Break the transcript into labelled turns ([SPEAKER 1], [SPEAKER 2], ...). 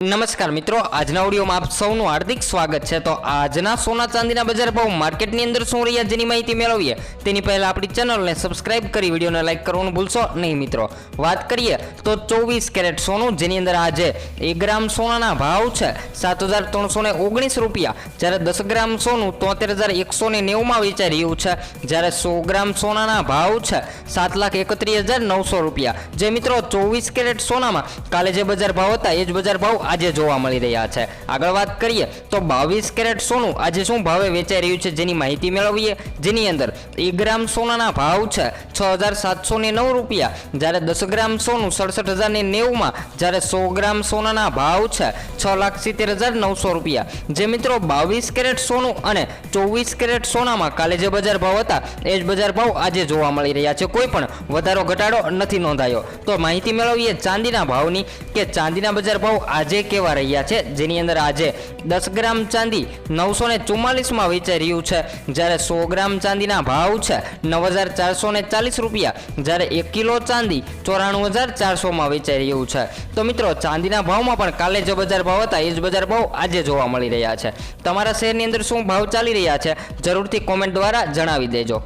[SPEAKER 1] નમસ્કાર મિત્રો, આજના ઓડિયોમાં આપ સૌનું હાર્દિક સ્વાગત છે. તો આજના સોના ચાંદીના બજાર ભાવ માર્કેટની અંદર શું રહ્યા જેની માહિતી મેળવીએ? તેની પહેલા આપણી ચેનલને સબસ્ક્રાઇબ કરી, વિડીયોને લાઇક કરવાનું ભૂલશો નહીં મિત્રો. વાત કરીએ તો ચોવીસ કેરેટ સોનું, જેની અંદર આજે એક ગ્રામ સોનાના ભાવ છે, સાત હજાર ત્રણસો ને ઓગણીસ રૂપિયા. જ્યારે દસ ગ્રામ સોનું તોતેર હજાર એકસો ને નેવુંમાં વેચાઈ રહ્યું છે. જ્યારે સો ગ્રામ સોનાના ભાવ છે, સાત લાખ એકત્રીસ હજાર નવસો રૂપિયા. જે મિત્રો ચોવીસ કેરેટ સોનામાં, કાલે જે બજાર ભાવ હતા, એ જ બજાર ભાવ આજે જોવા મળી રહ્યા છે. આગળ વાત કરીએ તો બાવીસ કેરેટ સોનું આજે શું ભાવે વેચાઈ રહ્યું છે જેની માહિતી મેળવીએ. જેની અંદર એક ગ્રામ સોનાના ભાવ છે છ હજાર સાતસો ને નવ રૂપિયા. જ્યારે દસ ગ્રામ સોનું સડસઠ હજાર ને નેવુંમાં જ્યારે સો ગ્રામ સોનાના ભાવ છે છ લાખ સિત્તેર હજાર નવસો રૂપિયા. જે મિત્રો બાવીસ કેરેટ સોનું અને ચોવીસ કેરેટ સોનામાં કાલે જે બજાર ભાવ હતા એ જ બજાર ભાવ આજે જોવા મળી રહ્યા છે. કોઈ પણ વધારો ઘટાડો નથી નોંધાયો. તો માહિતી મેળવીએ ચાંદીના ભાવની કે ચાંદીના બજાર ભાવ આજે કેવા રહ્યા છે? જેની અંદર આજે દસ ગ્રામ ચાંદી નવસો ને ચુમ્માલીસમાં વેચાઈ રહ્યું છે. જ્યારે સો ગ્રામ ચાંદીના ભાવ છે નવ હજાર ચારસો ને ચાલીસ રૂપિયા. જ્યારે એક કિલો ચાંદી ચોરાણું હજાર ચારસોમાં વેચાઈ રહ્યું છે. તો મિત્રો, ચાંદીના ભાવમાં પણ કાલે જે બજાર ભાવ હતા, એ જ બજાર ભાવ આજે જોવા મળી રહ્યા છે. તમારા શહેરની અંદર શું ભાવ ચાલી રહ્યા છે? જરૂરથી કોમેન્ટ દ્વારા જણાવી દેજો.